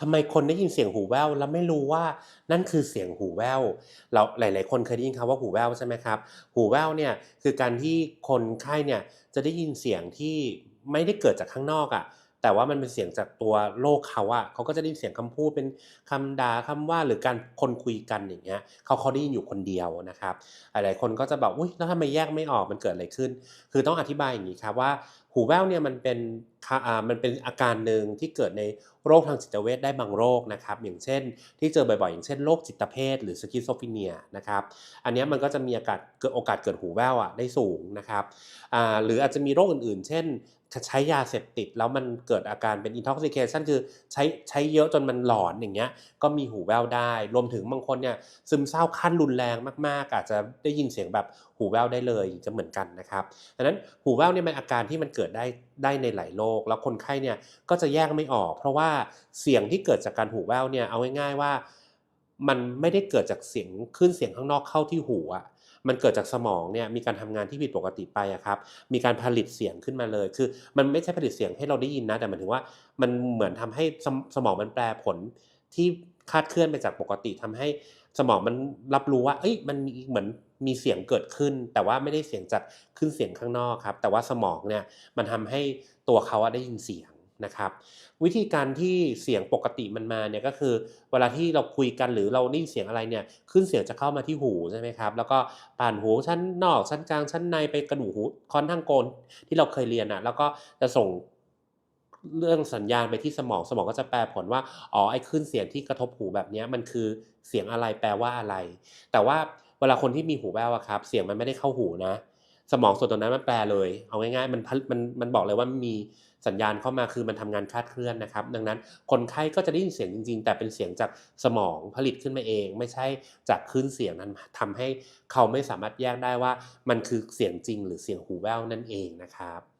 ทำไมคนได้ยินเสียงหูแว่วแล้วไม่รู้ว่านั่นคือเสียงหูแว่วเราหลาย ๆ คนเคยได้ยินคำว่าหูแว่วใช่ไหมครับ หูแว่วเนี่ยคือการที่คนไข้เนี่ยจะได้ยินเสียงที่ไม่ได้เกิดจากข้างนอกอะ่ะ แต่ว่ามันเป็นเสียงจากตัวโลกเขาอะเขาก็จะได้ยินเสียงคำพูดเป็นคำด่าคำว่าหรือการคนคุยกันอย่างเงี้ยเขาเขาได้ยินอยู่คนเดียวนะครับ หลายคนก็จะแบบอุ้ยแล้วทำไมแยกไม่ออกมันเกิดอะไรขึ้น คือต้องอธิบายอย่างนี้ครับว่าหูแว่วเนี่ยมันเป็นมันเป็นอาการหนึ่งที่เกิดในโรคทางจิตเวชได้บางโรคนะครับ อย่างเช่น ที่เจอบ่อยๆ อย่างเช่นโรคจิตเภทหรือสกิสโซฟ r เนียนะครับ อันนี้มันก็จะมีโอกาสเกิดโอกาสเกิดหูแว่วอะได้สูงนะครับหรืออาจจะมีโรคอื่นๆ เช่น ใช้ยาเสพติดแล้วมันเกิดอาการเป็น intoxication คือใช้ใช้เยอะจนมันหลอนอย่างเงี้ยก็มีหูแว่วได้ รวมถึงบางคนเนี่ยซึมเศร้าขั้นรุนแรงมากๆ อาจจะได้ยินเสียงแบบหูแว่วได้เลยจะเหมือนกันนะครับดังนั้นหูแว่วเนี่ยเป็นอาการที่มันเกิดได้ได้ในหลายโรคแล้วคนไข้เนี่ยก็จะแยกไม่ออก เพราะว่าเสียงที่เกิดจากการหูแว่วเนี่ยเอาง่ายๆว่า มันไม่ได้เกิดจากเสียงขึ้นเสียงข้างนอกเข้าที่หูอะ มันเกิดจากสมองเนี่ยมีการทำงานที่ผิดปกติไปอะครับมีการผลิตเสียงขึ้นมาเลย คือมันไม่ใช่ผลิตเสียงให้เราได้ยินนะ แต่หมายถึงว่ามันเหมือนทำให้สมสมองมันแปลผลที่คาดเคลื่อนไปจากปกติทำให้สมองมันรับรู้ว่า เอ้ย มันมีเหมือนมีเสียงเกิดขึ้น แต่ว่าไม่ได้เสียงจากขึ้นเสียงข้างนอกครับ แต่ว่าสมองเนี่ยมันทำให้ตัวเขาได้ยินเสียง นะครับ วิธีการที่เสียงปกติมันมาเนี่ยก็คือ เวลาที่เราคุยกันหรือเราได้ยินเสียงอะไรเนี่ยขึ้นเสียงจะเข้ามาที่หูใช่ไหมครับแล้วก็ผ่านหูชั้นนอกชั้นกลางชั้นในไปกระดูกหูคอนทางโกนที่เราเคยเรียนอะแล้วก็จะส่งเรื่องสัญญาณไปที่สมองสมองก็จะแปลผลว่าอ๋อไอ้ขึ้นเสียงที่กระทบหูแบบนี้มันคือเสียงอะไรแปลว่าอะไร แต่ว่าเวลาคนที่มีหูแว่วอะครับ เสียงมันไม่ได้เข้าหูนะ สมองส่วนตรงนั้นมันแปลเลย เอาง่ายๆมันมันมันบอกเลยว่ามี สัญญาณเข้ามาคือมันทำงานคลาดเคลื่อนนะครับ ดังนั้นคนไข้ก็จะได้ยินเสียงจริง ๆ แต่เป็นเสียงจากสมองผลิตขึ้นมาเอง ไม่ใช่จากคลื่นเสียงนั้นทำให้เขาไม่สามารถแยกได้ว่ามันคือเสียงจริง หรือเสียงหูแว่วนั่นเองนะครับ